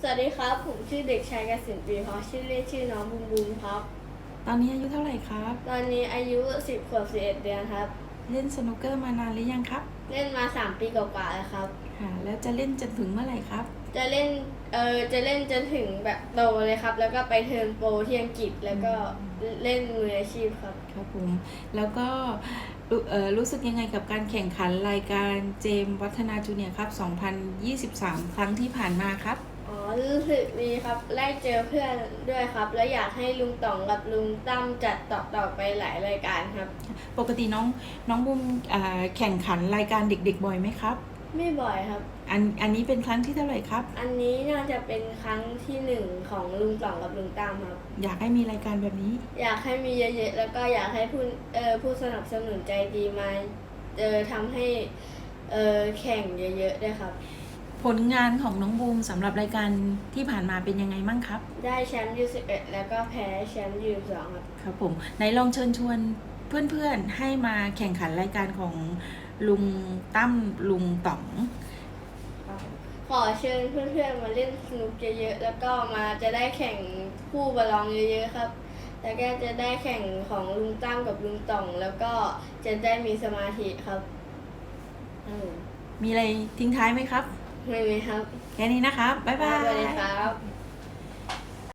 สวัสดีครับ ผมชื่อเด็กชายกสินปีเพราะชื่อเล่นชื่อน้องบุมบุมครับ ตอนนี้อายุเท่าไหร่ครับ ตอนนี้อายุ 10ขวบ11 เดือนครับ เล่นสนุกเกอร์มานานหรือยังครับเล่นมา 3 ปีกว่าๆแล้วครับ ค่ะแล้วจะเล่นจนถึงเมื่อไหร่ครับ จะเล่นเออจะเล่นจนถึงแบบโตเลยครับ แล้วก็ไปเทิร์นโปรที่อังกฤษแล้วก็เล่นมืออาชีพครับ ครับผมแล้วก็รู้เอ่อรู้สึกยังไงกับการแข่งขันรายการเจมส์วัฒนาจูเนียร์ครับ 2023 ครั้งที่ผ่านมาครับ อ๋อรู้สึกดีครับได้เจอเพื่อนด้วยครับ แล้วอยากให้ลุงต๋องกับลุงตั้มจัดต่อต่อไปหลายรายการครับ ปกติน้องน้องบุมอ่าแข่งขันรายการเด็กๆบ่อยไหมครับ ไม่บ่อยครับ อันอันนี้เป็นครั้งที่เท่าไหร่ครับ อันนี้น่าจะเป็นครั้งที่หนึ่งของลุงต๋องกับลุงตั้มครับ อยากให้มีรายการแบบนี้ อยากให้มีเยอะๆแล้วก็อยากให้ผู้เอ่อผู้สนับสนุนใจดีมาเออทำให้เออแข่งเยอะๆด้วยครับ ผลงานของน้องบูมสำหรับรายการที่ผ่านมาเป็นยังไงมั่งครับ ได้แชมป์ยูสิบเอ็ดแล้วก็แพ้แชมป์ยูสองครับ ครับผมไหนลองเชิญชวนเพื่อนๆให้มาแข่งขันรายการของลุงตั้มลุงต๋อง ขอเชิญเพื่อนๆมาเล่นสนุกเยอะๆแล้วก็มาจะได้แข่งคู่บอลลองเยอะๆครับ แล้วก็จะได้แข่งของลุงตั้มกับลุงต่อง แล้วก็จะได้มีสมาธิครับอืมมีอะไรทิ้งท้ายไหมครับ ไม่มีครับ แค่นี้นะครับบ๊ายบายสวัสดีครับ